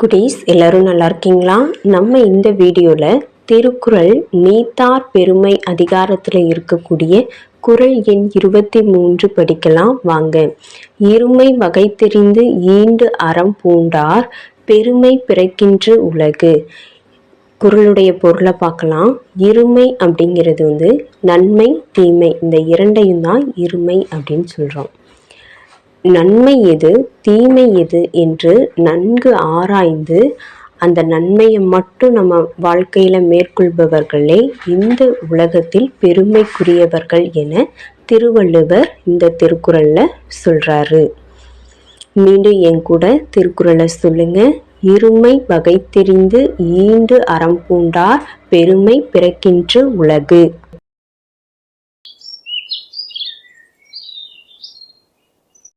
Goodies எல்லாரும் நல்லா இருக்கீங்களா? நம்ம இந்த வீடியோவில் திருக்குறள் நீத்தார் பெருமை அதிகாரத்தில் இருக்கக்கூடிய குறள் எண் இருபத்தி மூன்று படிக்கலாம். வாங்க. இருமை வகை தெரிந்து ஈண்டு அறம் பூண்டார் பெருமை பிறக்கின்ற உலகு. குறளுடைய பொருளை பார்க்கலாம். இருமை அப்படிங்கிறது வந்து நன்மை தீமை இந்த இரண்டையும் தான் இருமை அப்படின்னு சொல்கிறோம் நன்மை எது தீமை எது என்று நன்கு ஆராய்ந்து அந்த நன்மையை மட்டும் நம்ம வாழ்க்கையில் மேற்கொள்பவர்களே இந்த உலகத்தில் பெருமைக்குரியவர்கள் என திருவள்ளுவர் இந்த திருக்குறளில் சொல்கிறாரு மீண்டும் என் கூட திருக்குறளை சொல்லுங்க. இருமை வகை தெரிந்து ஈண்டு அறம் பூண்டார் பெருமை பிறக்கின்ற உலகு.